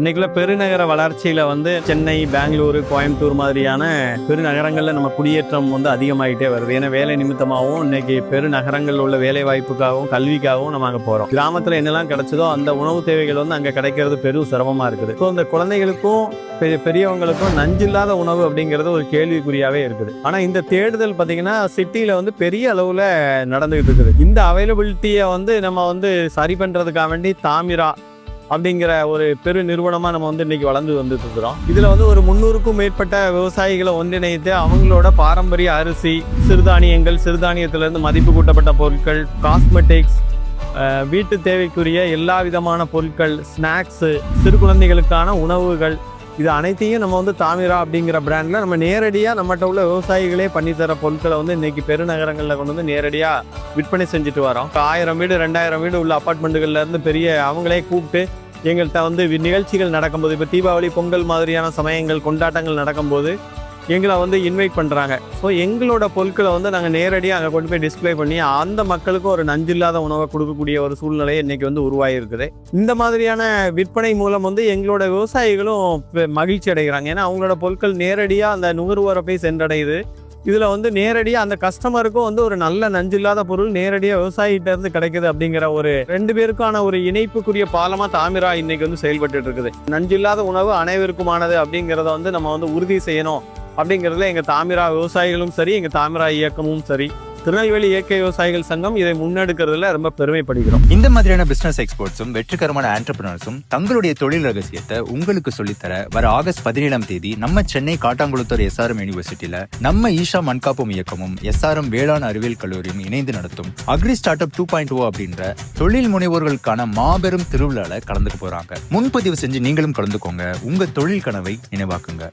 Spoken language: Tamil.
இன்னைக்குள்ள பெருநகர வளர்ச்சியில வந்து சென்னை பெங்களூரு கோயம்புத்தூர் மாதிரியான பெருநகரங்கள்ல நம்ம குடியேற்றம் வந்து அதிகமாயிட்டே வருது. ஏன்னா வேலை நிமித்தமாகவும் இன்னைக்கு பெருநகரங்களில் உள்ள வேலை வாய்ப்புக்காகவும் கல்விக்காகவும் நம்ம அங்கே போறோம். கிராமத்துல என்னெல்லாம் கிடைச்சதோ அந்த உணவு தேவைகள் வந்து அங்கே கிடைக்கிறது பெரும் சிரமமா இருக்குது. ஸோ இந்த குழந்தைகளுக்கும் பெரிய பெரியவங்களுக்கும் நஞ்சில்லாத உணவு அப்படிங்கிறது ஒரு கேள்விக்குறியாவே இருக்குது. ஆனா இந்த தேடுதல் பார்த்தீங்கன்னா சிட்டியில வந்து பெரிய அளவுல நடந்துகிட்டு இருக்குது. இந்த அவைலபிலிட்டியை வந்து நம்ம வந்து சரி பண்றதுக்காக வேண்டி தாமிரா அப்படிங்கிற ஒரு பெரு நிறுவனமாக நம்ம வந்து இன்னைக்கு வளர்ந்து வந்துட்டு இருக்கிறோம் இதில் வந்து ஒரு முந்நூறுக்கும் மேற்பட்ட விவசாயிகளை ஒன்றிணைத்து அவங்களோட பாரம்பரிய அரிசி சிறுதானியங்கள் சிறுதானியத்திலேருந்து மதிப்பு கூட்டப்பட்ட பொருட்கள் காஸ்மெட்டிக்ஸ் வீட்டு தேவைக்குரிய எல்லா விதமான பொருட்கள் ஸ்நாக்ஸு சிறு குழந்தைகளுக்கான உணவுகள் இது அனைத்தையும் நம்ம வந்து தாமிரா அப்படிங்கிற பிராண்டில் நம்ம நேரடியாக நம்மகிட்ட உள்ள விவசாயிகளே பண்ணித்தர பொருட்களை வந்து இன்றைக்கி பெருநகரங்களில் கொண்டு வந்து நேரடியாக விற்பனை செஞ்சுட்டு வரோம். ஆயிரம் வீடு ரெண்டாயிரம் வீடு உள்ள அப்பார்ட்மெண்ட்டுகள்லேருந்து பெரிய அவங்களே கூப்பிட்டு எங்கள்கிட்ட வந்து நிகழ்ச்சிகள் நடக்கும்போது இப்போ தீபாவளி பொங்கல் மாதிரியான சமயங்கள் கொண்டாட்டங்கள் நடக்கும்போது எங்களை வந்து இன்வைட் பண்ணுறாங்க ஸோ எங்களோட பொருட்களை வந்து நாங்கள் நேரடியாக அங்கே கொண்டு போய் டிஸ்பிளே பண்ணி அந்த மக்களுக்கும் ஒரு நஞ்சில்லாத உணவை கொடுக்கக்கூடிய ஒரு சூழ்நிலை இன்றைக்கி வந்து உருவாகிருக்குது இந்த மாதிரியான விற்பனை மூலம் வந்து எங்களோட விவசாயிகளும் மகிழ்ச்சி அடைகிறாங்க. ஏன்னா அவங்களோட பொருட்கள் நேரடியாக அந்த நுகர்வோரை போய் சென்றடையுது. இதில் வந்து நேரடியாக அந்த கஸ்டமருக்கும் வந்து ஒரு நல்ல நஞ்சில்லாத பொருள் நேரடியாக விவசாயிகிட்ட இருந்து கிடைக்குது அப்படிங்கிற ஒரு ரெண்டு பேருக்கான ஒரு இணைப்புக்குரிய பாலமாக தாமிரா இன்னைக்கு வந்து செயல்பட்டு இருக்குது. நஞ்சில்லாத உணவு அனைவருக்குமானது அப்படிங்கிறத வந்து நம்ம வந்து உறுதி செய்யணும். அப்படிங்கிறதுல எங்கள் தாமிரா விவசாயிகளும் சரி எங்கள் தாமிரா இயக்கமும் சரி திருநெல்வேலி இயற்கை விவசாயிகள் சங்கம் இதை முன்னெடுக்கிறதுல ரொம்ப பெருமைப்படுகிறோம். இந்த மாதிரியான பிசினஸ் எக்ஸ்போர்ட்ஸும் வெற்றிகரமான ஆண்டர்பிரினர்ஸும் தங்களுடைய தொழில் ரகசியத்தை உங்களுக்கு சொல்லித்தர வர ஆகஸ்ட் பதினேழாம் தேதி நம்ம சென்னை காட்டாங்குளத்தூர் எஸ்ஆர்எம் யூனிவர்சிட்டியில நம்ம ஈஷா மண்காப்பும் இயக்கமும் எஸ்ஆர்எம் வேளாண் அறிவியல் கல்லூரியும் இணைந்து நடத்தும் agri start up two point O அப்படின்ற தொழில் முனைவோர்களுக்கான மாபெரும் திருவிழால கலந்துக்க போறாங்க. முன்பதிவு செஞ்சு நீங்களும் கலந்துக்கோங்க. உங்க தொழில் கனவை நினைவாக்குங்க.